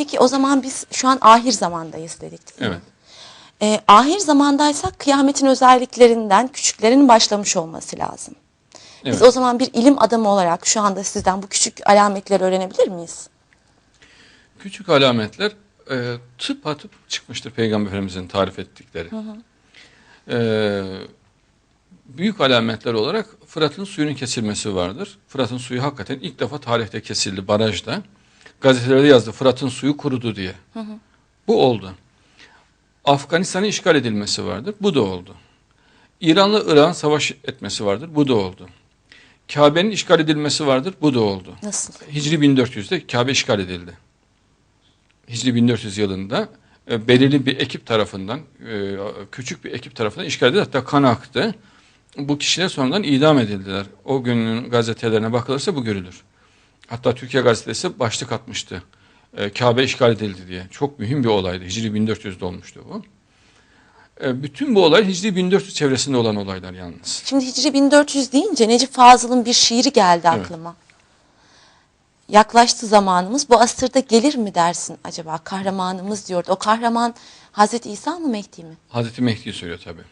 Peki o zaman biz şu an ahir zamandayız dedik değil mi? Evet. Ee, ahir zamandaysak kıyametin özelliklerinden küçüklerin başlamış olması lazım. Biz Evet. o zaman bir ilim adamı olarak şu anda sizden bu küçük alametleri öğrenebilir miyiz? Küçük alametler e, tıp atıp çıkmıştır Peygamber Efendimizin tarif ettikleri. E, büyük alametler olarak Fırat'ın suyunun kesilmesi vardır. Fırat'ın suyu hakikaten ilk defa tarihte kesildi barajda. Gazetelerde yazdı Fırat'ın suyu kurudu diye. Bu oldu. Afganistan'ın işgal edilmesi vardır. Bu da oldu. İran'la Irak'ın savaş etmesi vardır. Bu da oldu. Kabe'nin işgal edilmesi vardır. Bu da oldu. Nasıl? Hicri 1400'de Kabe işgal edildi. Hicri 1400 yılında e, belirli bir ekip tarafından, e, küçük bir ekip tarafından işgal edildi. Hatta kan aktı. Bu kişiler sonradan idam edildiler. O günün gazetelerine bakılırsa bu görülür. Hatta Türkiye gazetesi başlık atmıştı. E, Kabe işgal edildi diye. Çok mühim bir olaydı. Hicri 1400'de olmuştu bu. E, bütün bu olay Hicri 1400 çevresinde olan olaylar yalnız. Şimdi Hicri 1400 deyince Necip Fazıl'ın bir şiiri geldi Evet. aklıma. Yaklaştı zamanımız. Bu asırda gelir mi dersin acaba? Kahramanımız diyordu. O kahraman Hazreti İsa mı Mehdi mi? Hazreti Mehdi söylüyor tabii.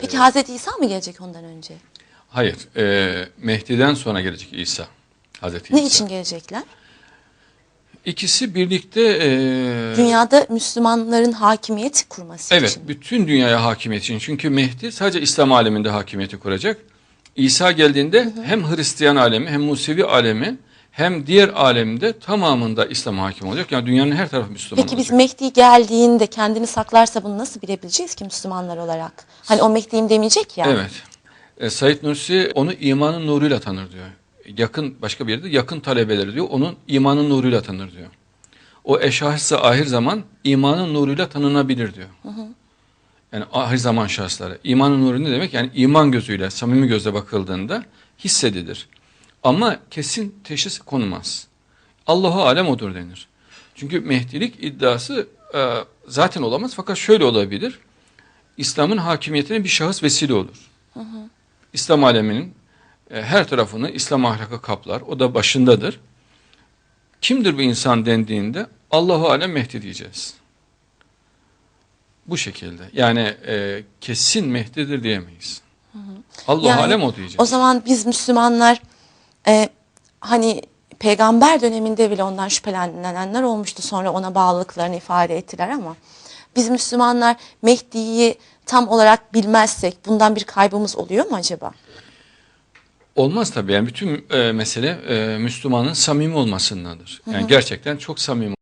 Peki Hazreti İsa mı gelecek ondan önce? Hayır, e, Mehdi'den sonra gelecek İsa. Hazreti Ne İsa. için gelecekler? İkisi birlikte e, Dünyada Müslümanların hakimiyet kurması evet için. bütün dünyaya hakimiyet için. Çünkü Mehdi sadece İslam aleminde hakimiyeti kuracak. İsa geldiğinde hem Hristiyan alemi hem Musevi alemi hem diğer alemde tamamında İslam hakim olacak. Yani dünyanın her tarafı Müslüman Peki biz olacak. Mehdi geldiğinde kendini saklarsa bunu nasıl bilebileceğiz ki Müslümanlar olarak? Hani o Mehdi'yim demeyecek ya. Evet. E, Said Nursi onu imanın nuruyla tanır diyor. Yakın başka bir yerde yakın talebeleri diyor. Onun imanın nuruyla tanır diyor. O eşahsı ahir zaman imanın nuruyla tanınabilir diyor. Yani ahir zaman şahısları. İmanın nuru ne demek? Yani iman gözüyle, samimi gözle bakıldığında hissedilir. Ama kesin teşhis konulmaz. Allahu alem odur denir. Çünkü Mehdilik iddiası e, zaten olamaz fakat şöyle olabilir. İslam'ın hakimiyetine bir şahıs vesile olur. İslam aleminin her tarafını İslam ahlakı kaplar. O da başındadır. Kimdir bu insan dendiğinde Allahu alem Mehdi diyeceğiz. Bu şekilde. Yani e, kesin Mehdi'dir diyemeyiz. Allahu Yani alem o diyeceğiz. O zaman biz Müslümanlar e, hani peygamber döneminde bile ondan şüphelenenler olmuştu. Sonra ona bağlılıklarını ifade ettiler ama biz Müslümanlar Mehdi'yi tam olarak bilmezsek bundan bir kaybımız oluyor mu acaba? Olmaz tabii. Yani bütün e, mesele e, Müslümanın samimi olmasındadır. Yani gerçekten çok samimi